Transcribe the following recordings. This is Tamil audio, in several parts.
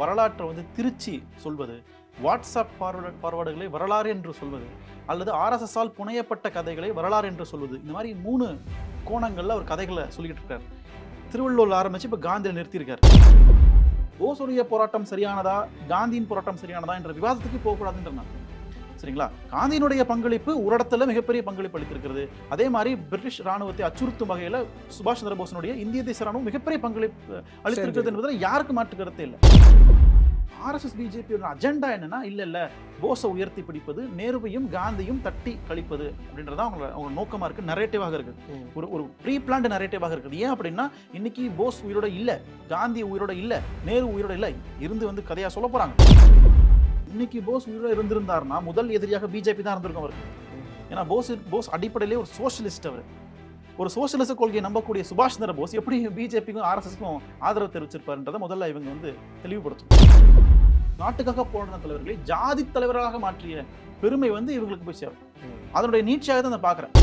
வரலாற்றை வந்து திருச்சி சொல்வது வாட்ஸ்அப் ஃபார்வர்ட் ஃபார்வர்டுகளை வரலாறு என்று சொல்வது அல்லது ஆர்எஸ்எஸ்ஸால் புனையப்பட்ட கதைகளை வரலாறு என்று சொல்வது. இந்த மாதிரி மூணு கோணங்களில் அவர் கதைகளை சொல்லிக்கிட்டு இருக்கார். திருவள்ளூரில் ஆரம்பித்து இப்போ காந்தியில் நிறுத்தியிருக்கார். ஓசூரிய போராட்டம் சரியானதா காந்தியின் போராட்டம் சரியானதா என்ற விவாதத்துக்கு போகக்கூடாதுன்ற நான் சரிங்களா? காந்தியினுடைய பங்களிப்பு ஒரு இடத்துல மிகப்பெரிய பங்களிப்பு அளித்திருக்கிறது. அதே மாதிரி பிரிட்டிஷ் ராணுவத்தை அச்சுறுத்தும் வகையில் சுபாஷ் சந்திர போஸினுடைய இந்திய தேச ராணுவம் மிகப்பெரிய பங்களிப்பு அளித்திருக்கிறது என்பதில் யாருக்கு மாற்று கருத்தே இல்லை. ஆர்எஸ்எஸ் பிஜேபியோட அஜெண்டா என்னன்னா இல்ல இல்ல போஸை உயர்த்தி பிடிப்பது நேருவையும் காந்தியும் தட்டி கழிப்பது அப்படின்றத அவங்க அவங்க நோக்கமா இருக்கு நரேட்டிவாக இருக்கு. ம். ஒரு ஒரு ப்ரீ பிளான்ட் நரேட்டிவாக இருக்குது ஏன் அப்படின்னா இன்னைக்கு போஸ் உயிரோட இல்ல காந்தி உயிரோட இல்ல நேரு உயிரோட இல்ல இருந்து வந்து கதையா சொல்ல போறாங்க. இன்னைக்கு போஸ் உயிரோட இருந்திருந்தாருன்னா முதல் எதிரியாக பிஜேபி தான் இருந்திருக்கும் அவருக்கு. ஏன்னா போஸ் போஸ் அடிப்படையிலே ஒரு சோஷியலிஸ்ட் அவர். ஒரு சோசியலிச கொள்கையை நம்பக்கூடிய சுபாஷ் சந்திர போஸ் எப்படி பிஜேபிக்கும் ஆர்எஸ்எஸ்க்கும் ஆதரவு தெரிவிச்சிருப்பாருன்றதை முதல்ல இவங்க வந்து தெளிவுபடுத்தும் நாட்டுக்காக போராடின தலைவர்களை ஜாதி தலைவர்களாக மாற்றிய பெருமை வந்து இவங்களுக்கு போய் சேரும். அதனுடைய நீட்சியாக தான் நான் பார்க்குறேன்.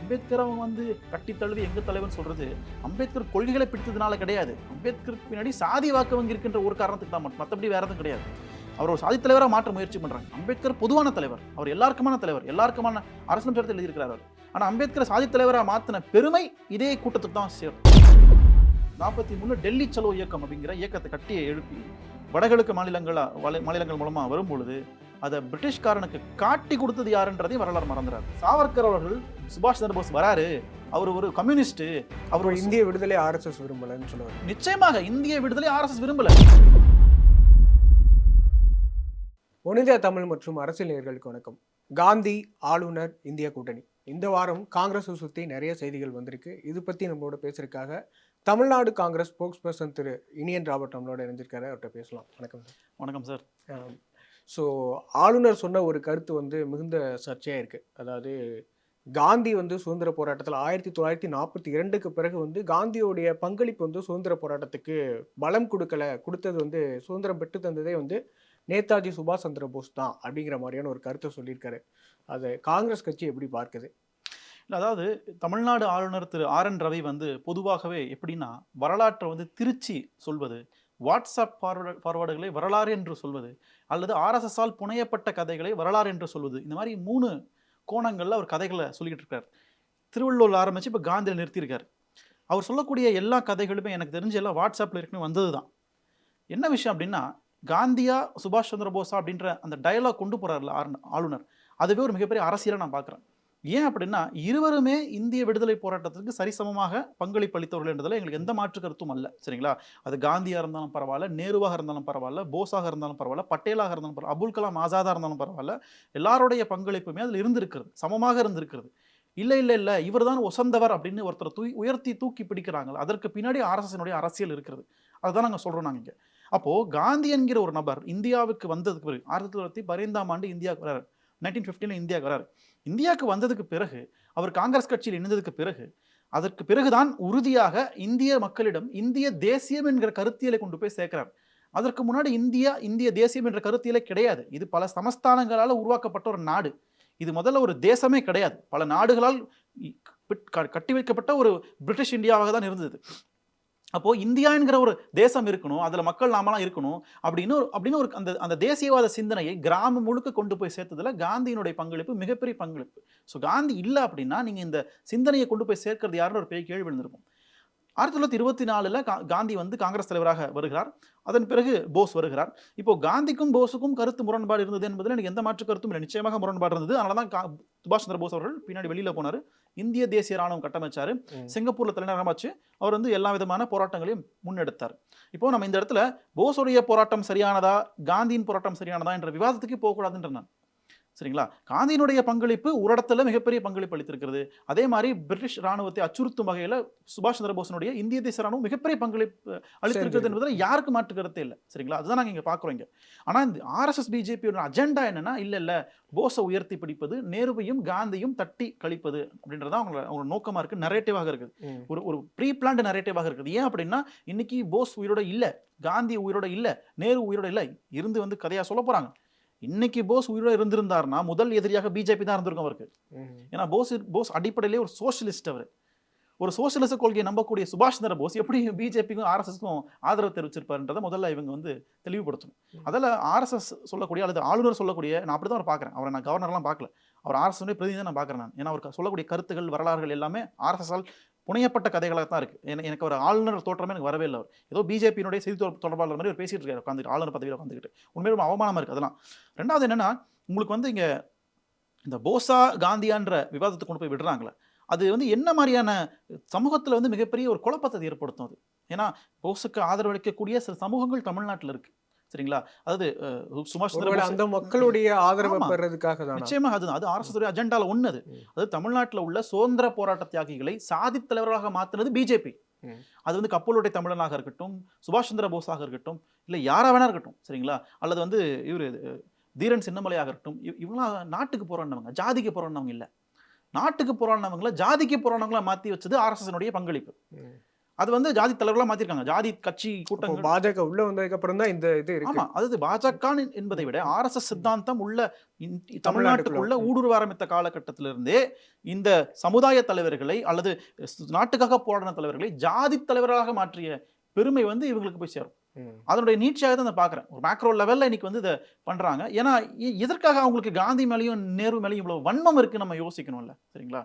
அம்பேத்கர் அவங்க வந்து கட்டி தழுவி எங்க தலைவர்னு சொல்றது அம்பேத்கர் கொள்கைகளை பிடித்ததுனால கிடையாது. அம்பேத்கருக்கு பின்னாடி சாதி வாக்கு வங்கி இருக்கின்ற ஒரு காரணத்துக்கு தான் மட்டும். மற்றபடி வேற எதுவும் கிடையாது. அவர் ஒரு சாதி தலைவராக மாற்ற முயற்சி பண்றாங்க. அம்பேத்கர் பொதுவான தலைவர். அவர் எல்லாருக்குமான தலைவர். எல்லாருக்குமான அரசியல் சட்டத்தில் எழுதியிருக்கிறார் அவர். ஆனா அம்பேத்கர் சாதி தலைவராக மாத்தின பெருமை இதே கூட்டத்துக்கு தான் சேரும். நாற்பத்தி மூணு டெல்லி சலோ இயக்கம் அப்படிங்கிற இயக்கத்தை கட்டி எழுப்பி வடகிழக்கு மாநிலங்களா வல- மாநிலங்கள் மூலமா வரும் பொழுது அதை பிரிட்டிஷ்காரனுக்கு காட்டி கொடுத்தது யாருன்றதையும் வரலாறு மறந்துறாரு. சாவர்கர் அவர்கள் சுபாஷ் சந்திர போஸ் வராரு. அவர் ஒரு கம்யூனிஸ்ட் அவர் இந்திய விடுதலை ஆர்எஸ்எஸ் விரும்பலன்னு சொல்லுவார் நிச்சயமாக இந்திய விடுதலை ஆர்எஸ்எஸ் விரும்பல. ஒனிதா தமிழ் மற்றும் அரசியல் நேயர்களுக்கு வணக்கம். காந்தி ஆளுநர் இந்திய கூட்டணி. இந்த வாரம் காங்கிரஸை சுற்றி நிறைய செய்திகள் வந்திருக்கு. இது பற்றி நம்மளோட பேசுறதுக்காக Tamil Nadu Congress spokesperson Thiru Iniyan Robert நம்மளோட இணைஞ்சிருக்காரு. அவர்கிட்ட பேசலாம். வணக்கம் சார். வணக்கம் சார். ஸோ ஆளுநர் சொன்ன ஒரு கருத்து வந்து மிகுந்த சர்ச்சையாக இருக்குது அதாவது காந்தி வந்து சுதந்திர போராட்டத்தில் ஆயிரத்தி தொள்ளாயிரத்தி நாற்பத்தி இரண்டுக்கு பிறகு வந்து காந்தியோடைய பங்களிப்பு வந்து சுதந்திர போராட்டத்துக்கு பலம் கொடுக்கல கொடுத்தது வந்து சுதந்திரம் பெற்று தந்ததே வந்து நேதாஜி சுபாஷ் சந்திர போஸ் தான் அப்படிங்கிற மாதிரியான ஒரு கருத்தை சொல்லியிருக்காரு. அதை காங்கிரஸ் கட்சி எப்படி பார்க்குது? அதாவது தமிழ்நாடு ஆளுநர் திரு ஆர் என் ரவி வந்து பொதுவாகவே எப்படின்னா வரலாற்றை வந்து திருச்சி சொல்வது வாட்ஸ்அப் ஃபார்வர்டு ஃபார்வர்டுகளை வரலாறு என்று சொல்வது அல்லது ஆர்எஸ்எஸ்ஸால் புனையப்பட்ட கதைகளை வரலாறு என்று சொல்வது. இந்த மாதிரி மூணு கோணங்களில் அவர் கதைகளை சொல்லிக்கிட்டு இருக்கார். திருவள்ளூர்ல ஆரம்பித்து இப்போ காந்தியில் நிறுத்தியிருக்கார். அவர் சொல்லக்கூடிய எல்லா கதைகளுமே எனக்கு தெரிஞ்ச எல்லாம் வாட்ஸ்அப்பில் இருக்குன்னு வந்தது தான் என்ன விஷயம் அப்படின்னா காந்தியா சுபாஷ் சந்திர போஸா அப்படின்ற அந்த டயலாக் கொண்டு போறாருல ஆளுநர் ஆளுநர். அதுவே ஒரு மிகப்பெரிய அரசியலை நான் பார்க்குறேன். ஏன் அப்படின்னா இருவருமே இந்திய விடுதலை போராட்டத்திற்கு சரிசமமாக பங்களிப்பு அளித்தவர்கள் என்றதில் எங்களுக்கு எந்த மாற்று கருத்தும் அல்ல. சரிங்களா? அது காந்தியாக இருந்தாலும் பரவாயில்ல நேருவாக இருந்தாலும் பரவாயில்ல போஸாக இருந்தாலும் பரவாயில்ல பட்டேலாக இருந்தாலும் பரவாயில்ல அபுல் கலாம் ஆசாதாக இருந்தாலும் பரவாயில்ல எல்லாருடைய பங்களிப்புமே அதில் இருந்திருக்கிறது சமமாக இருந்திருக்கிறது. இல்லை இல்லை இல்லை இவர் தான் ஒசந்தவர் அப்படின்னு ஒருத்தர் தூய் உயர்த்தி தூக்கி பிடிக்கிறாங்க. அதற்கு பின்னாடி ஆர்எஸ்எஸ்னுடைய அரசியல் இருக்கிறது. அதுதான் நாங்கள் சொல்கிறோம் நாங்கள் இங்கே. அப்போது காந்தி என்கிற ஒரு நபர் இந்தியாவுக்கு வந்ததுக்கு பிறகு ஆயிரத்தி தொள்ளாயிரத்தி பதினைந்தாம் ஆண்டு இந்தியாவுக்கு வராரு. நைன்டீன் ஃபிஃப்டினில் இந்தியாவுக்கு வராரு. இந்தியாவுக்கு வந்ததுக்கு பிறகு அவர் காங்கிரஸ் கட்சியில் இணைந்ததுக்கு பிறகு அதற்கு பிறகுதான் உறுதியாக இந்திய மக்களிடம் இந்திய தேசியம் என்கிற கருத்தியலை கொண்டு போய் சேர்க்கிறார். அதற்கு முன்னாடி இந்தியா இந்திய தேசியம் என்ற கருத்தியலே கிடையாது. இது பல சமஸ்தானங்களால் உருவாக்கப்பட்ட ஒரு நாடு. இது முதல்ல ஒரு தேசமே கிடையாது. பல நாடுகளால் கட்டி வைக்கப்பட்ட ஒரு பிரிட்டிஷ் இந்தியாவாக தான் இருந்தது. அப்போது இந்தியா என்கிற ஒரு தேசம் இருக்கணும் அதில் மக்கள் நாமெல்லாம் இருக்கணும் அப்படின்னு ஒரு அப்படின்னு ஒரு அந்த அந்த தேசியவாத சிந்தனையை கிராமம் முழுக்க கொண்டு போய் சேர்த்ததில் காந்தியினுடைய பங்களிப்பு மிகப்பெரிய பங்களிப்பு. ஸோ காந்தி இல்லை அப்படின்னா நீங்கள் இந்த சிந்தனையை கொண்டு போய் சேர்க்கறது யாருன்னு ஒரு பெரிய கேள்வி எழுந்திருக்கும். ஆயிரத்தி தொள்ளாயிரத்தி இருபத்தி நாலுல கா- காந்தி வந்து காங்கிரஸ் தலைவராக வருகிறார். அதன் பிறகு போஸ் வருகிறார். இப்போ காந்திக்கும் போஸுக்கும் கருத்து முரண்பாடு இருந்தது என்பதில் எனக்கு எந்த மாற்று கருத்தும் இல்லை. நிச்சயமாக முரண்பாடு இருந்தது. அதனால தான் சுபாஷ் சந்திர போஸ் அவர்கள் பின்னாடி வெளியில போனாரு. இந்திய தேசிய ராணுவம் கட்டமைச்சாரு. சிங்கப்பூர்ல தலைநகரமாச்சு. அவர் வந்து எல்லா விதமான போராட்டங்களையும் முன்னெடுத்தார். இப்போ நம்ம இந்த இடத்துல போஸுடைய போராட்டம் சரியானதா காந்தியின் போராட்டம் சரியானதா என்ற விவாதத்துக்கு போகக்கூடாதுன்ற நான். சரிங்களா? காந்தியினுடைய பங்களிப்பு ஒரு இடத்துல மிகப்பெரிய பங்களிப்பு அளித்திருக்கிறது. அதே மாதிரி பிரிட்டிஷ் ராணுவத்தை அச்சுறுத்தும் வகையில சுபாஷ் சந்திர போஸினுடைய இந்திய தேச ராணுவம் மிகப்பெரிய பங்களிப்பு அளித்திருக்கிறது. என்பதில் யாருக்கு மாற்று கருத்தே இல்லை. சரிங்களா? அதுதான் நாங்க இங்க பாக்குறோம் இங்க. ஆனா இந்த ஆர்எஸ்எஸ் பிஜேபியோட அஜெண்டா என்னன்னா இல்ல இல்ல போஸை உயர்த்தி பிடிப்பது நேருவையும் காந்தியும் தட்டி கழிப்பது அப்படின்றத அவங்க அவங்க நோக்கமா இருக்கு நரேட்டிவாக இருக்குது. ஒரு ஒரு ப்ரீ பிளான்ட் நரேட்டிவாக இருக்குது. ஏன் அப்படின்னா இன்னைக்கு போஸ் உயிரோட இல்ல காந்தி உயிரோட இல்ல நேரு உயிரோட இல்ல இருந்து வந்து கதையா சொல்ல போறாங்க. இன்னைக்கு போஸ் உயிரோட இருந்திருந்தாருன்னா முதல் எதிரியாக பிஜேபி தான் இருந்திருக்கும் அவருக்கு. ஏன்னா போஸ் போஸ் அடிப்படையிலே ஒரு சோஷலிஸ்ட் அவர். ஒரு சோசியலிச கொள்கையை நம்பக்கூடிய சுபாஷ் சந்திர போஸ் எப்படி பிஜேபிக்கும் ஆர்எஸ்எஸ்க்கும் ஆதரவு தெரிவிச்சிருப்பாருன்றதை முதல்ல இவங்க வந்து தெளிவுபடுத்தணும். அதில் ஆர்எஸ்எஸ் சொல்லக்கூடிய அல்லது ஆளுநர் சொல்லக்கூடிய நான் அப்படி தான் அவர் பார்க்குறேன். அவரை நான் கவர்னர்லாம் பார்க்கல. அவர் ஆர்எஸ் பிரதிநிதி நான் பார்க்குறேன் நான். ஏன்னா அவர் சொல்லக்கூடிய கருத்துகள் வரலாறுகள் எல்லாமே ஆர்எஸ்எஸ்ஆல் புனையப்பட்ட கதைகளாக தான் இருக்குது எனக்கு எனக்கு ஒரு ஆளுநர் தோற்றமே எனக்கு வரவே இல்லை அவர். ஏதோ பிஜேபியினுடைய செய்தி தொடர்பாளர் மாதிரி அவர் பேசிட்டு இருக்காரு உட்காந்துட்டு ஆளுநர் பதவியில் உட்காந்துக்கிட்டு உண்மையிலும் அவமானமாக இருக்குது அதெல்லாம். ரெண்டாவது என்னென்னா உங்களுக்கு வந்து இங்கே இந்த போசா காந்தியான்ற விவாதத்தை கொண்டு போய் விடுறாங்களே அது வந்து என்ன மாதிரியான சமூகத்தில் வந்து மிகப்பெரிய ஒரு குழப்பத்தை ஏற்படுத்தும் அது? ஏன்னா போஸுக்கு ஆதரவளிக்கக்கூடிய சில சமூகங்கள் தமிழ்நாட்டில் இருக்குது சரிங்களா? அதாவது சுபாஷ் சந்திர அந்த மக்களுடைய ஆதரவை. பெறதுக்காக தானா நிச்சயமாக அதுதான் அது அரசு துறை அஜெண்டால ஒண்ணு அது தமிழ்நாட்டுல உள்ள சுதந்திர போராட்ட தியாகிகளை சாதி தலைவர்களாக மாத்துனது பிஜேபி. அது வந்து கப்பலுடைய தமிழனாக இருக்கட்டும் சுபாஷ் சந்திர போஸாக இருக்கட்டும் இல்ல யாரா வேணா இருக்கட்டும் சரிங்களா? அல்லது வந்து இவரு தீரன் சின்னமலையாக இருக்கட்டும் இவ- இவங்களாம் நாட்டுக்கு போராடினவங்க ஜாதிக்கு போராடினவங்க இல்ல. நாட்டுக்கு போராடினவங்கள ஜாதிக்கு போராடினவங்கள மாத்தி வச்சது ஆர்எஸ்எஸ்னுடைய பங்களிப்பு. அது வந்து ஜாதி தலைவர்களா மாத்திருக்காங்க. ஜாதி கட்சி கூட்டங்கள். பாஜக உள்ள வந்ததுக்கு அப்புறம் தான் இந்த இது ஆமா அதாவது பாஜக என்பதை விட ஆர்எஸ்எஸ் சித்தாந்தம் உள்ள தமிழ்நாட்டுக்குள்ள. ஊடுருவ ஆரம்பித்த காலகட்டத்திலிருந்தே இந்த சமுதாய தலைவர்களை அல்லது நாட்டுக்காக போராடின தலைவர்களை ஜாதி தலைவர்களாக மாற்றிய பெருமை வந்து இவங்களுக்கு போய் சேரும். அதனுடைய நீட்சியாக தான் பார்க்குறேன். ஒரு மேக்ரோ லெவலில் இன்னைக்கு வந்து இதை பண்ணுறாங்க ஏன்னா எதற்காக அவங்களுக்கு காந்தி மேலேயும் நேரு மேலேயும் இவ்வளோ வன்மம் இருக்கு நம்ம யோசிக்கணும்ல சரிங்களா?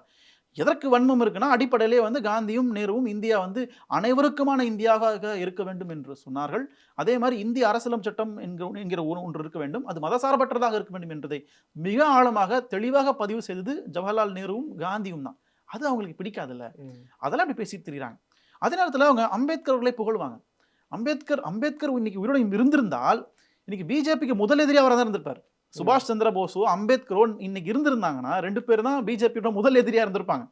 எதற்கு வன்மம் இருக்குன்னா அடிப்படையிலே வந்து காந்தியும் நேருவும் இந்தியா வந்து அனைவருக்குமான இந்தியாவாக இருக்க வேண்டும் என்று சொன்னார்கள். அதே மாதிரி இந்திய அரசியலம் சட்டம் என்கிற என்கிற ஒரு ஒன்று இருக்க வேண்டும். அது மதசார்பற்றதாக இருக்க வேண்டும் என்பதை மிக ஆழமாக தெளிவாக பதிவு செய்தது ஜவஹர்லால் நேருவும் காந்தியும் தான். அது அவங்களுக்கு பிடிக்காதுல்ல. அதெல்லாம் அப்படி பேசி திரிகிறாங்க அதே நேரத்தில் அவங்க அம்பேத்கர் அவர்களை புகழ்வாங்க. அம்பேத்கர் அம்பேத்கர் இன்னைக்கு உயிரோட இருந்திருந்தால் இன்னைக்கு பிஜேபிக்கு முதல் எதிரியாக அவர் தான் இருந்திருப்பார். சுபாஷ் சந்திர போஸோ அம்பேத்கரோ இன்னைக்கு இருந்திருந்தாங்கன்னா ரெண்டு பேர் தான் பிஜேபியோட முதல் எதிரியா இருந்திருப்பாங்க.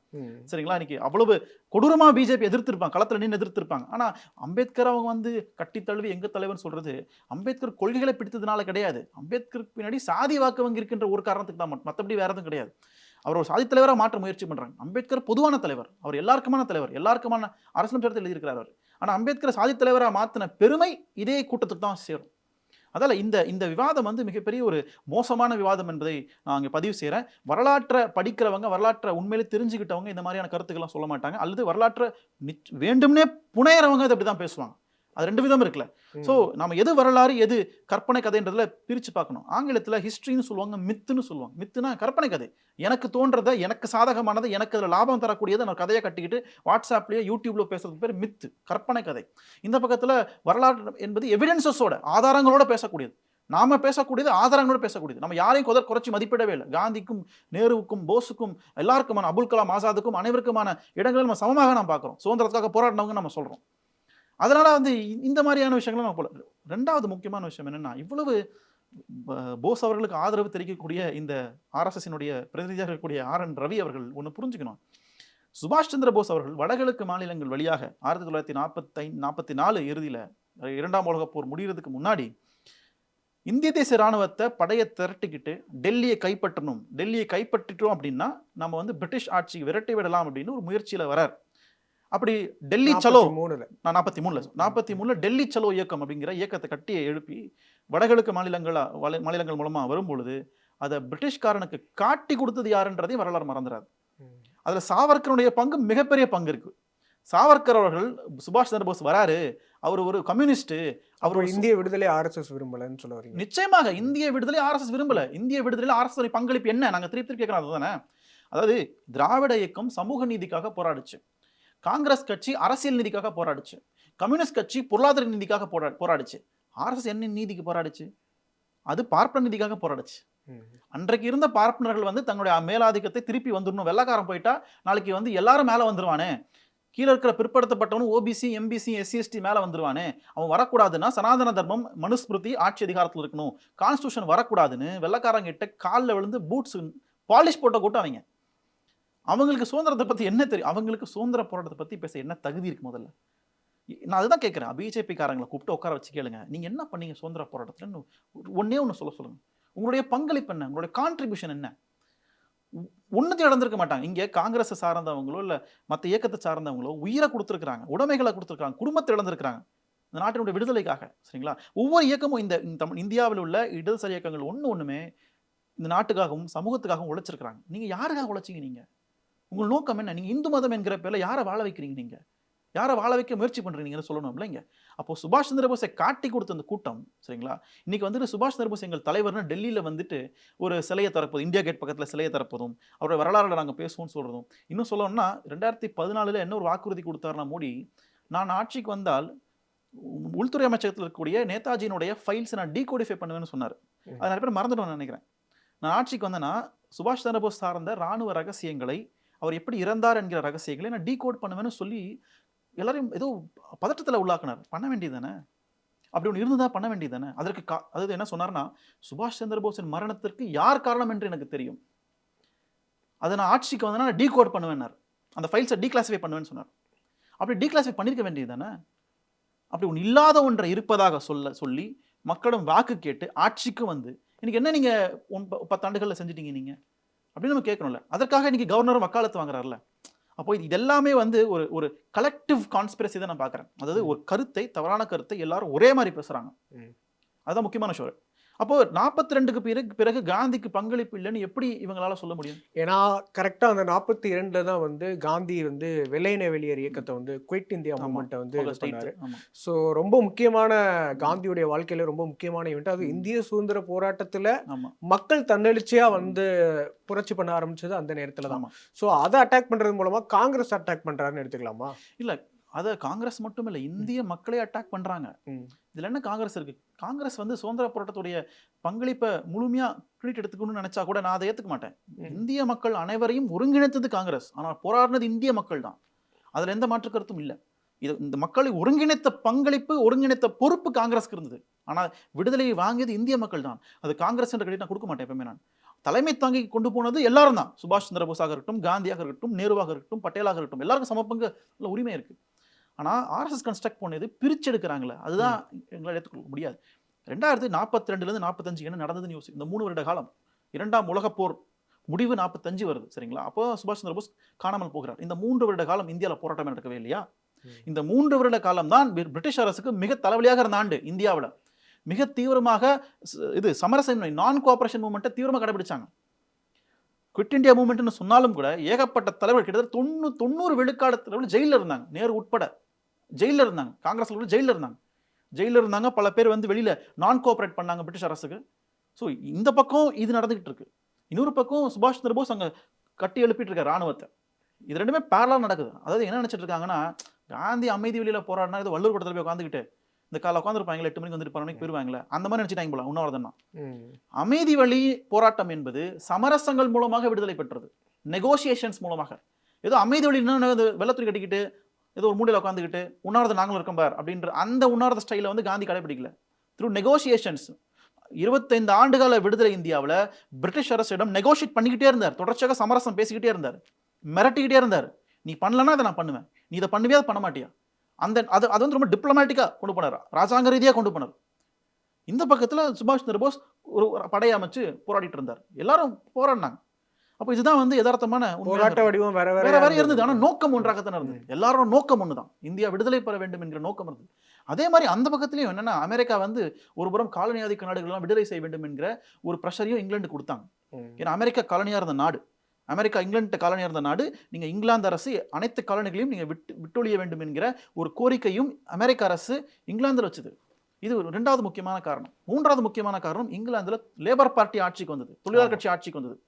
சரிங்களா? இன்னைக்கு அவ்வளவு கொடூரமா பிஜேபி எதிர்த்திருப்பாங்க களத்துல நின்று எதிர்த்திருப்பாங்க. ஆனா அம்பேத்கர் அவங்க வந்து கட்டி தழுவி எங்க தலைவர்னு சொல்றது அம்பேத்கர் கொள்கைகளை பிடித்ததுனால கிடையாது. அம்பேத்கருக்கு பின்னாடி சாதி வாக்கு வங்கி இருக்கின்ற ஒரு காரணத்துக்கு தான் மட்டும். மத்தபடி வேற எதுவும் கிடையாது. அவர் ஒரு சாதி தலைவராக மாற்ற முயற்சி பண்றாங்க. அம்பேத்கர் பொதுவான தலைவர் அவர் எல்லாருக்குமான தலைவர் எல்லாருக்குமான அரசியல் சட்டத்தில் எழுதியிருக்கிறார் அவர். ஆனா அம்பேத்கர் சாதி தலைவராக மாத்தின பெருமை இதே கூட்டத்துக்கு தான் சேரும். அதால இந்த இந்த விவாதம் வந்து மிகப்பெரிய ஒரு மோசமான விவாதம் என்பதை நான் அங்கே பதிவு செய்கிறேன் வரலாற்றை படிக்கிறவங்க வரலாற்றை உண்மையிலே தெரிஞ்சுக்கிட்டவங்க இந்த மாதிரியான கருத்துக்கள்லாம் சொல்ல மாட்டாங்க. அல்லது வரலாற்றை வேண்டும்னே புனையிறவங்க அது அப்படி தான் பேசுவாங்க. அது ரெண்டு விதம் இருக்குல்ல. ஸோ நம்ம எது வரலாறு எது கற்பனை கதைன்றதுல பிரிச்சு பார்க்கணும். ஆங்கிலத்தில் ஹிஸ்ட்ரின்னு சொல்லுவாங்க மித்துன்னு சொல்லுவாங்க. மித்துனா கற்பனை கதை. எனக்கு தோன்றதை எனக்கு சாதகமானதை எனக்கு அதில் லாபம் தரக்கூடியதை நான் கதையை கட்டிக்கிட்டு வாட்ஸ்அப்லேயோ யூடியூப்ல பேசுறதுக்கு பேர் மித்து கற்பனை கதை. இந்த பக்கத்தில் வரலாறு என்பது எவிடன்சஸோட ஆதாரங்களோட பேசக்கூடியது. நாம பேசக்கூடியது ஆதாரங்களோட பேசக்கூடியது. நம்ம யாரையும் குதர் குறைச்சி மதிப்பிடவே இல்லை. காந்திக்கும் நேருவுக்கும் போஸுக்கும் எல்லாருக்குமான அபுல் கலாம் ஆசாதுக்கும் அனைவருக்குமான இடங்களில் நம்ம சமமாக நாம் பார்க்குறோம். சுதந்திரத்துக்காக போராடினவங்க நம்ம சொல்றோம். அதனால் வந்து இந்த மாதிரியான விஷயங்களை நம்ம போல. ரெண்டாவது முக்கியமான விஷயம் என்னென்னா இவ்வளவு போஸ் அவர்களுக்கு ஆதரவு தெரிவிக்கக்கூடிய இந்த ஆர்எஸ்எஸ்னுடைய பிரதிநிதியாக இருக்கக்கூடிய ஆர் என் ரவி அவர்கள் ஒன்று புரிஞ்சுக்கணும். சுபாஷ் சந்திர போஸ் அவர்கள் வடகிழக்கு மாநிலங்கள் வழியாக ஆயிரத்தி தொள்ளாயிரத்தி நாற்பத்தை நாற்பத்தி நாலு இறுதியில் இரண்டாம் உலகப் போர் முடிகிறதுக்கு முன்னாடி இந்திய தேச ராணுவத்தை படையை திரட்டிக்கிட்டு டெல்லியை கைப்பற்றணும் டெல்லியை கைப்பற்றிட்டோம் அப்படின்னா நம்ம வந்து பிரிட்டிஷ் ஆட்சிக்கு விரட்டி விடலாம் அப்படின்னு ஒரு முயற்சியில் வரார் அப்படி டெல்லி சலோ 43 நான் நாற்பத்தி மூணுல நாற்பத்தி மூணுல டெல்லி சலோ இயக்கம் அப்படிங்கிற இயக்கத்தை கட்டி எழுப்பி வடகிழக்கு மாநிலங்களா மாநிலங்கள் மூலமா வரும்பொழுது அதை பிரிட்டிஷ்காரனுக்கு காட்டி கொடுத்தது யாருன்றதையும் வரலாறு மறந்துடாது. அதுல சாவர்கருடைய பங்கு மிகப்பெரிய பங்கு இருக்கு. சாவர்கர் அவர்கள் சுபாஷ் சந்திர போஸ் வராரு அவர் ஒரு கம்யூனிஸ்ட் அவர் இந்திய விடுதலை ஆர்எஸ்எஸ் விரும்பலன்னு சொல்ல வரீங்க. நிச்சயமாக இந்திய விடுதலை ஆர்எஸ்எஸ் விரும்பல. இந்திய விடுதலை ஆர்எஸ் பங்களிப்பு என்ன? நாங்க திருப்பி திருப்பி கேட்கறோம் அதுதானே? அதாவது திராவிட இயக்கம் சமூக நீதிக்காக போராடுச்சு. காங்கிரஸ் கட்சி அரசியல் நீதிக்காக போராடுச்சு. கம்யூனிஸ்ட் கட்சி பொருளாதார நீதிக்காக போரா போராடுச்சு. ஆர்எஸ்எஸ் என்ன நீதிக்கு போராடுச்சு? அது பார்ப்பன நீதிக்காக போராடுச்சு. அன்றைக்கு இருந்த பார்ப்பனர்கள் வந்து தங்களுடைய மேலாதிக்கத்தை திருப்பி வந்துடணும். வெள்ளக்காரன் போயிட்டா நாளைக்கு வந்து எல்லாரும் மேல வந்துருவானே. கீழே இருக்கிற பிற்படுத்தப்பட்டவனும் ஓபிசி எம்பிசி எஸ்சி எஸ்டி மேல வந்துருவானே. அவன் வரக்கூடாதுன்னா சனாதன தர்மம் மனுஸ்மிருதி ஆட்சி அதிகாரத்தில் இருக்கணும். கான்ஸ்டியூஷன் வரக்கூடாதுன்னு வெள்ளக்காரங்க கிட்ட காலில் விழுந்து பூட்ஸ் பாலிஷ் போட்ட கூட்டம் அவங்க. அவங்களுக்கு சுதந்திரத்தை பற்றி என்ன தெரியும் அவங்களுக்கு சுதந்திர போராட்டத்தை பற்றி பேச என்ன தகுதி இருக்கு முதல்ல? நான் அதுதான் கேட்குறேன். பிஜேபி காரங்களை கூப்பிட்டு உட்கார வச்சு கேளுங்க. நீங்கள் என்ன பண்ணீங்க சுதந்திர போராட்டத்தில் ஒன்னே ஒன்று சொல்ல சொல்லுங்கள் உங்களுடைய பங்களிப்பு என்ன? உங்களுடைய கான்ட்ரிபியூஷன் என்ன? ஒன்றுத்தையும் இழந்திருக்க மாட்டாங்க. இங்கே காங்கிரஸை சார்ந்தவங்களோ இல்லை மற்ற இயக்கத்தை சார்ந்தவங்களோ உயிரை கொடுத்துருக்குறாங்க. உடைமைகளை கொடுத்துருக்காங்க குடும்பத்தை இழந்திருக்கிறாங்க. இந்த நாட்டினுடைய விடுதலைக்காக சரிங்களா? ஒவ்வொரு இயக்கமும் இந்த இந்த தமிழ் இந்தியாவில் உள்ள இடதுசாரி இயக்கங்கள் ஒன்று ஒன்றுமே இந்த நாட்டுக்காகவும் சமூகத்துக்காகவும் உழைச்சிருக்கிறாங்க. நீங்கள் யாருக்காக உழைச்சிங்க நீங்கள் உங்கள் நோக்கம் என்ன? நீங்க இந்து மதம் என்கிற பேர்ல யாரை வாழ வைக்கிறீங்க நீங்க? யாரை வாழ வைக்க முயற்சி பண்றீங்கன்னு சொல்லணும் இல்லைங்க. அப்போ சுபாஷ் சந்திர போஸை காட்டி கொடுத்த அந்த கூட்டம் சரிங்களா? இன்னைக்கு வந்துட்டு சுபாஷ் சந்திர போஸ் எங்கள் தலைவர்னு டெல்லியில வந்துட்டு ஒரு சிலையை திறப்பது இந்தியா கேட் பக்கத்துல சிலையை திறப்பதும் அவருடைய வரலாறுல நாங்க பேசுவோம்னு சொல்றதும். இன்னும் சொல்லணும்னா ரெண்டாயிரத்தி பதினாலுல என்ன ஒரு வாக்குறுதி கொடுத்தாருன்னா மோடி நான் ஆட்சிக்கு வந்தால் உள்துறை அமைச்சகத்தில் இருக்கக்கூடிய நேதாஜியினுடைய ஃபைல்ஸ் நான் டீகோடிஃபை பண்ணுவேன்னு சொன்னார். அது நிறைய பேர் மறந்துடுவேன் நினைக்கிறேன். நான் ஆட்சிக்கு வந்தேன்னா சுபாஷ் சந்திரபோஸ் சார்ந்த ராணுவ ரகசியங்களை அவர் எப்படி இறந்தார் என்கிற ரகசியங்களை நான் டீகோட் பண்ணுவேன்னு சொல்லி எல்லாரையும் ஏதோ பதட்டத்தில் உள்ளாக்குனார். பண்ண வேண்டியதானே அப்படி ஒன்று இருந்ததா பண்ண வேண்டியதானே அதற்கு கா அதாவது என்ன சொன்னார்னா சுபாஷ் சந்திரபோஸின் மரணத்திற்கு யார் காரணம் என்று எனக்கு தெரியும். அதை நான் ஆட்சிக்கு வந்தேன்னா நான் டீகோட் பண்ணுவேன்னார். அந்த ஃபைல்ஸை டீக்ளாசிஃபை பண்ணுவேன்னு சொன்னார். அப்படி டீக்ளாசிஃபை பண்ணியிருக்க வேண்டியதுதானே? அப்படி ஒன்று இல்லாத ஒன்றை இருப்பதாக சொல்ல சொல்லி மக்களிடம் வாக்கு கேட்டு ஆட்சிக்கு வந்து இன்னைக்கு என்ன நீங்கள் ஒன் ப- செஞ்சிட்டீங்க நீங்கள் அப்படின்னு நம்ம கேட்கணும்ல. அதற்காக இன்னைக்கு கவர்னரும் வக்காலத்து வாங்குறாருல. அப்போ இது எல்லாமே வந்து ஒரு ஒரு கலெக்டிவ் கான்ஸ்பிரசி தான் நான் பார்க்குறேன். அதாவது ஒரு கருத்தை தவறான கருத்தை எல்லாரும் ஒரே மாதிரி பேசுறாங்க. ம். அதுதான் முக்கியமான விஷயம். அப்போ நாற்பத்தி ரெண்டுக்கு பிறகு பிறகு காந்திக்கு பங்களிப்பு இல்லைன்னு எப்படி இவங்களால சொல்ல முடியும் ஏன்னா கரெக்டாக அந்த நாற்பத்தி இரண்டுல தான் வந்து காந்தி வந்து வெள்ளையனை வெளியேறு இயக்கத்தை வந்து குயிட் இந்தியா. மூமெண்ட்டை வந்து இது August 8th. பண்ணாரு. ஸோ ரொம்ப முக்கியமான காந்தியுடைய வாழ்க்கையில ரொம்ப முக்கியமான ஈவெண்ட் அது. இந்திய சுதந்திர போராட்டத்துல மக்கள் தன்னெழுச்சியா வந்து புரட்சி பண்ண ஆரம்பிச்சது அந்த நேரத்துல தான் ஸோ அதை அட்டாக் பண்றது மூலமா காங்கிரஸ் அட்டாக் பண்றாருன்னு எடுத்துக்கலாமா அத காங்கிரஸ் மட்டும் இல்ல இந்திய மக்களே அட்டாக் பண்றாங்க. ம். இதுல என்ன காங்கிரஸ் இருக்கு? காங்கிரஸ் வந்து சுதந்திர போராட்டத்துடைய பங்களிப்பை முழுமையா கிரெடிட் எடுத்துக்கணும்னு நினைச்சா கூட நான் அதை ஏத்துக்க மாட்டேன். இந்திய மக்கள் அனைவரையும் ஒருங்கிணைத்தது காங்கிரஸ். ஆனால் போராடினது இந்திய மக்கள் தான். அதுல எந்த மாற்று கருத்தும் இல்லை. இது இந்த மக்களை ஒருங்கிணைத்த பங்களிப்பு ஒருங்கிணைத்த பொறுப்பு காங்கிரஸ்க்கு இருந்தது. ஆனால் விடுதலையை வாங்கியது இந்திய மக்கள் தான். அது காங்கிரஸ் என்ற கிரெடிட் நான் கொடுக்க மாட்டேன் எப்பவுமே நான். தலைமை தாங்கி கொண்டு போனது எல்லாரும் தான். சுபாஷ் சந்திர போஸாக இருக்கட்டும் காந்தியாக இருக்கட்டும் நேருவாக இருக்கட்டும் பட்டேலாக இருக்கட்டும். எல்லாருக்கும் சமப்பங்கு உரிமை இருக்கு. ஆனா ஆர்எஸ்எஸ் கன்ஸ்ட்ரக்ட் பண்ணது பிரிச்சு எடுக்கிறாங்களே அதுதான் எங்களால் ஏற்றுக்கொள்ள முடியாது. ரெண்டாயிரத்தி நாற்பத்தி ரெண்டுலேருந்து நாற்பத்தஞ்சு என்ன நடந்ததுன்னு யோசி இந்த மூணு வருட காலம். இரண்டாம் உலகப் போர் முடிவு நாற்பத்தஞ்சு வருது சரிங்களா? அப்போ சுபாஷ் சந்திர போஸ் காணாமல் போகிறார். இந்த மூன்று வருட காலம் இந்தியாவில் போராட்டம் நடக்கவே இல்லையா. இந்த மூன்று வருட காலம் தான் பிரிட்டிஷ் அரசுக்கு மிக தலைவலியாக இருந்த ஆண்டு இந்தியாவில். மிக தீவிரமாக இது சமரச நான் கோஆபரேஷன் மூவ்மெண்ட்டை தீவிரமாக கடைபிடிச்சாங்க. குவிட் இந்தியா மூவ்மெண்ட்னு சொன்னாலும் கூட ஏகப்பட்ட தலைவர் கிட்டத்தட்ட தொண்ணூறு தொண்ணூறு விழுக்காடு தலைவர் ஜெயிலில் இருந்தாங்க நேரு உட்பட. ஜெயிலில் இருந்தாங்க. காங்கிரஸ்ல கூட ஜெயிலில் இருந்தாங்க. ஜெயிலில் இருந்தாங்க பல பேர் வந்து வெளியில நான் கோஆபரேட் பண்ணாங்க பிரிட்டிஷ் அரசுக்கு. ஸோ இந்த பக்கம் இது நடந்துகிட்டு இருக்கு. இன்னொரு பக்கம் சுபாஷ் சந்திர போஸ் அங்க கட்டி எழுப்பிட்டு இருக்க ராணுவத்தை. இது ரெண்டுமே பேரலாக நடக்குது. அதாவது என்ன நினைச்சிட்டு இருக்காங்கன்னா காந்தி அமைதி வெளியில போராடினா இது வள்ளூர் கூட்டத்தில் போய் உட்காந்துக்கிட்டு இந்த காலை உட்காந்துருப்பாங்களே எட்டு மணிக்கு வந்துட்டு பன்னெண்டு மணிக்கு போயிருவாங்களே அந்த மாதிரி நினைச்சிட்டாங்க போல உண்ணாவிரதம் ம். அமைதி வழி போராட்டம் என்பது சமரசங்கள் மூலமாக விடுதலை பெற்றது. நெகோசியேஷன்ஸ் மூலமாக. ஏதோ அமைதி வழி வெள்ளத்துறை கட்டிக்கிட்டு ஏதோ ஒரு மூலையில் உட்காந்துக்கிட்டு உண்ணாவிரதம் நாங்களும் இருக்கோம் பார் அப்படின்ற அந்த உண்ணாவிரத ஸ்டைலை வந்து காந்தி கடைபிடிக்கல. த்ரூ நெகோசியேஷன்ஸ் இருபத்தைந்து ஆண்டுகால விடுதலை இந்தியாவில் பிரிட்டிஷ் அரசிடம் நெகோஷியேட் பண்ணிக்கிட்டே இருந்தார். தொடர்ச்சியாக சமரசம் பேசிக்கிட்டே இருந்தார். மிரட்டிக்கிட்டே இருந்தார். நீ பண்ணலன்னா அதை நான் பண்ணுவேன். நீ இதை பண்ணுவியா? அதை பண்ண மாட்டியா? அந்த அது அது வந்து ரொம்ப டிப்ளமேட்டிக்காக கொண்டு போனார். ராஜாங்க ரீதியாக கொண்டு போனார். இந்த பக்கத்தில் சுபாஷ் சந்திர போஸ் ஒரு படையை அமைச்சு போராடிட்டு இருந்தார். எல்லாரும் போராடினாங்க. அப்போ இதுதான் வந்து யதார்த்தமான போராட்ட வடிவம் வேற வேற வேற இருந்தது. ஆனா நோக்கம் ஒன்றாகத்தான் இருந்தது. எல்லாரும் நோக்கம் ஒண்ணுதான். இந்தியா விடுதலை பெற வேண்டும் என்கிற நோக்கம் இருந்தது. அதே மாதிரி அந்த பக்கத்துலயும் என்னன்னா அமெரிக்கா வந்து ஒரு புறம் காலனி ஆதிக்க நாடுகள் எல்லாம் விடுதலை செய்ய வேண்டும் என்கிற ஒரு ப்ரெஷரையும் இங்கிலாந்து கொடுத்தாங்க. ஏன்னா அமெரிக்கா காலனியா இருந்த நாடு. அமெரிக்கா இங்கிலாந்து காலனியா இருந்த நாடு. நீங்க இங்கிலாந்து அரசு அனைத்து காலனிகளையும் நீங்க விட்டு விட்டொழிய வேண்டும் என்கிற ஒரு கோரிக்கையும் அமெரிக்க அரசு இங்கிலாந்துல வச்சது. இது ஒரு ரெண்டாவது முக்கியமான காரணம். மூன்றாவது முக்கியமான காரணம் இங்கிலாந்துல லேபர் பார்ட்டி ஆட்சிக்கு வந்தது. தொழிலாளர் கட்சி ஆட்சிக்கு வந்தது.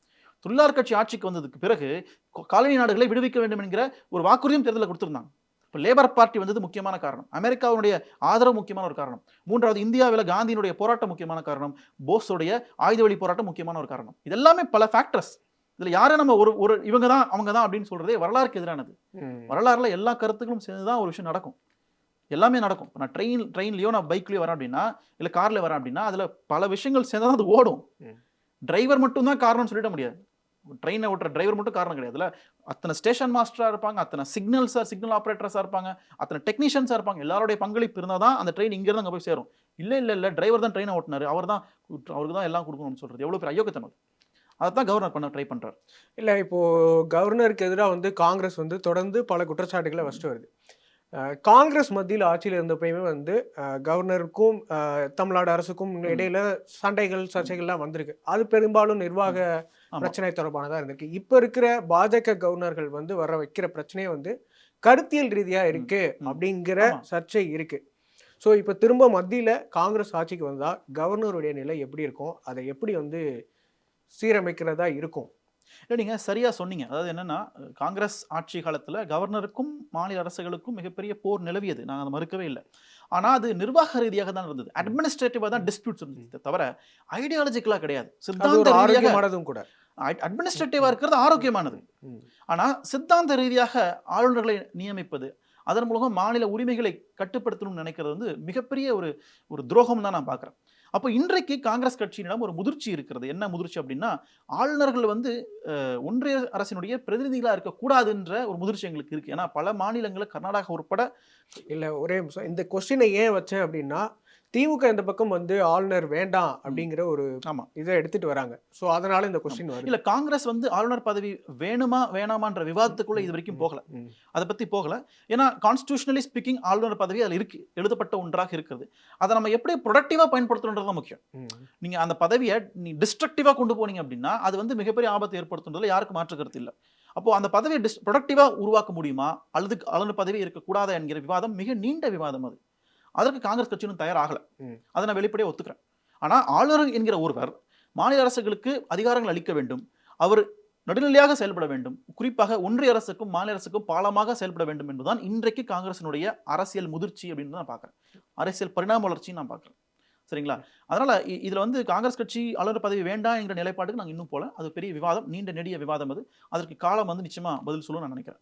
தொழிலாளர் கட்சி ஆட்சிக்கு வந்ததுக்கு பிறகு காலனி நாடுகளை விடுவிக்க வேண்டும் என்கிற ஒரு வாக்குறுதியும் தேர்தலில் கொடுத்திருந்தாங்க. இப்போ லேபர் பார்ட்டி வந்தது முக்கியமான காரணம். அமெரிக்காவுடைய ஆதரவு முக்கியமான ஒரு காரணம். மூன்றாவது இந்தியாவில் காந்தியினுடைய போராட்டம் முக்கியமான காரணம். போஸுடைய ஆயுத வழி போராட்டம் முக்கியமான ஒரு காரணம். இது எல்லாமே பல ஃபேக்டர்ஸ் இதுல யாரை நம்ம ஒரு ஒரு இவங்க தான் அவங்க தான் அப்படின்னு சொல்றதே வரலாறுக்கு எதிரானது. வரலாறுல எல்லா கருத்துக்களும் சேர்ந்து தான் ஒரு விஷயம் நடக்கும். எல்லாமே நடக்கும். இப்ப நான் ட்ரெயின் ட்ரெயின்லயோ நான் பைக்லயோ வரேன் அப்படின்னா இல்ல கார்ல வரேன் அப்படின்னா அதுல பல விஷயங்கள் சேர்ந்தா தான் அது ஓடும். டிரைவர் மட்டும் தான் காரணம்னு சொல்லிட முடியாது. ட்ரெயினை ஓட்டுற டிரைவர் மட்டும் காரணம் கிடையாதுல அத்தனை ஸ்டேஷன் மாஸ்டரா இருப்பாங்க அத்தனை சிக்னல்ஸா சிக்னல் ஆப்ரேட்டர்ஸா இருப்பாங்க அத்தனை டெக்னீஷியன்ஸா இருப்பாங்க. எல்லாருடைய பங்களிப்பு இருந்தால் தான் அந்த ட்ரெயின் இங்கிருந்து அங்க போய் சேரும். இல்ல இல்ல இல்ல டிரைவர் தான் ட்ரெயினை ஓட்டினாரு. அவர் தான் அவருக்கு தான் எல்லாம் கொடுக்கணும்னு சொல்றது. எவ்வளவு பெரிய அயோக்கியத்தனம் அதை. தான் கவர்னர் பண்ண ட்ரை பண்றாரு. இல்ல இப்போ கவர்னருக்கு எதிராக வந்து காங்கிரஸ் வந்து தொடர்ந்து பல குற்றச்சாட்டுகளை வச்சுட்டு வருது. காங்கிரஸ் மத்தியில் ஆட்சியில் இருந்தப்பயுமே வந்து கவர்னருக்கும் தமிழ்நாடு அரசுக்கும் இடையில சண்டைகள் சர்ச்சைகள்லாம் வந்திருக்கு. அது பெரும்பாலும் நிர்வாக. பிரச்சனை தொடர்பானதா இருந்திருக்கு. இப்ப இருக்கிற பாஜக கவர்னர்கள் வந்து வர வைக்கிற பிரச்சனையே வந்து கருத்தியல் ரீதியா இருக்கு. அப்படிங்கிற. சர்ச்சை இருக்கு. ஸோ இப்போ திரும்ப மத்தியில காங்கிரஸ் ஆட்சிக்கு வந்தா கவர்னருடைய நிலை எப்படி இருக்கும்? அதை எப்படி வந்து சீரமைக்கிறதா இருக்கும்? இல்லை நீங்கள் சரியாக சொன்னீங்க. அதாவது என்னன்னா காங்கிரஸ் ஆட்சி காலத்தில் கவர்னருக்கும் மாநில அரசுகளுக்கும் மிகப்பெரிய போர் நிலவியது. நாங்கள் அதை மறுக்கவே இல்லை. ஆனால் அது நிர்வாக ரீதியாக தான் இருந்தது அட்மினிஸ்ட்ரேட்டிவாக தான் டிஸ்பியூட்ஸ் இருந்தது தவிர ஐடியாலஜிக்கலாக கிடையாது. சித்தாந்த ஆரோக்கியமானதும் கூட. அட்மினிஸ்ட்ரேட்டிவாக இருக்கிறது ஆரோக்கியமானது. ஆனால் சித்தாந்த ரீதியாக ஆளுநர்களை நியமிப்பது அதன் மூலம் மாநில உரிமைகளை கட்டுப்படுத்தணும்னு நினைக்கிறது வந்து மிகப்பெரிய ஒரு ஒரு துரோகம் தான் நான் பார்க்குறேன். அப்போ இன்றைக்கு காங்கிரஸ் கட்சியினிடம் ஒரு முதிர்ச்சி இருக்கிறது. என்ன முதிர்ச்சி அப்படின்னா ஆளுநர்கள் வந்து ஒன்றிய அரசினுடைய பிரதிநிதிகளாக இருக்கக்கூடாதுன்ற ஒரு முதிர்ச்சி எங்களுக்கு இருக்கு. ஏன்னா பல மாநிலங்களில் கர்நாடகா உட்பட இல்லை ஒரே நிமிஷம். இந்த கொஸ்டினை ஏன் வச்சேன் அப்படின்னா திமுக இந்த பக்கம் வந்து ஆளுநர் வேண்டாம் அப்படிங்கிற ஒரு ஆமா. இதை எடுத்துட்டு வராங்க. ஸோ அதனால இந்த கொஸ்டின் வருது. இல்ல காங்கிரஸ் வந்து ஆளுநர் பதவி வேணுமா வேணாமான்ற விவாதத்துக்குள்ள இது வரைக்கும் போகல. அதை பத்தி போகல. ஏன்னா கான்ஸ்டியூஷனலி ஸ்பீக்கிங் ஆளுநர் பதவி அதில் இருக்கு. எழுதப்பட்ட ஒன்றாக இருக்கிறது அதை நம்ம எப்படி ப்ரொடக்டிவா பயன்படுத்தணுன்றது முக்கியம். ம். நீங்க அந்த பதவியை நீ டிஸ்ட்ரக்டிவா கொண்டு போனீங்க அப்படின்னா அது வந்து மிகப்பெரிய ஆபத்தை ஏற்படுத்துன்றதுல யாருக்கும் மாற்று கருத்து இல்லை. அப்போ அந்த பதவியை டிஸ் ப்ரொடக்டிவா உருவாக்க முடியுமா? அல்லது ஆளுநர் பதவி இருக்கக்கூடாதா என்கிற விவாதம் மிக நீண்ட விவாதம் அது. அதற்கு காங்கிரஸ் கட்சி இன்னும் தயாராகல. அதை நான் வெளிப்படையாக ஒத்துக்கிறேன். ஆனா ஆளுநர் என்கிற ஒருவர் மாநில அரசுகளுக்கு அதிகாரங்கள் அளிக்க வேண்டும். அவர் நடுநிலையாக செயல்பட வேண்டும். குறிப்பாக ஒன்றிய அரசுக்கும் மாநில அரசுக்கும் பாலமாக செயல்பட வேண்டும் என்பதுதான் இன்றைக்கு காங்கிரசினுடைய அரசியல் முதிர்ச்சி அப்படின்னு நான் பார்க்குறேன். அரசியல் பரிணாம வளர்ச்சின்னு நான் பார்க்குறேன். சரிங்களா? அதனால இதுல வந்து காங்கிரஸ் கட்சி ஆளுநர் பதவி வேண்டாம் என்கிற நிலைப்பாட்டுக்கு நாங்கள் இன்னும் போல அது பெரிய விவாதம் நீண்ட நெடிய விவாதம் அது. அதற்கு காலம் வந்து நிச்சயமா பதில் சொல்லும் நான் நினைக்கிறேன்.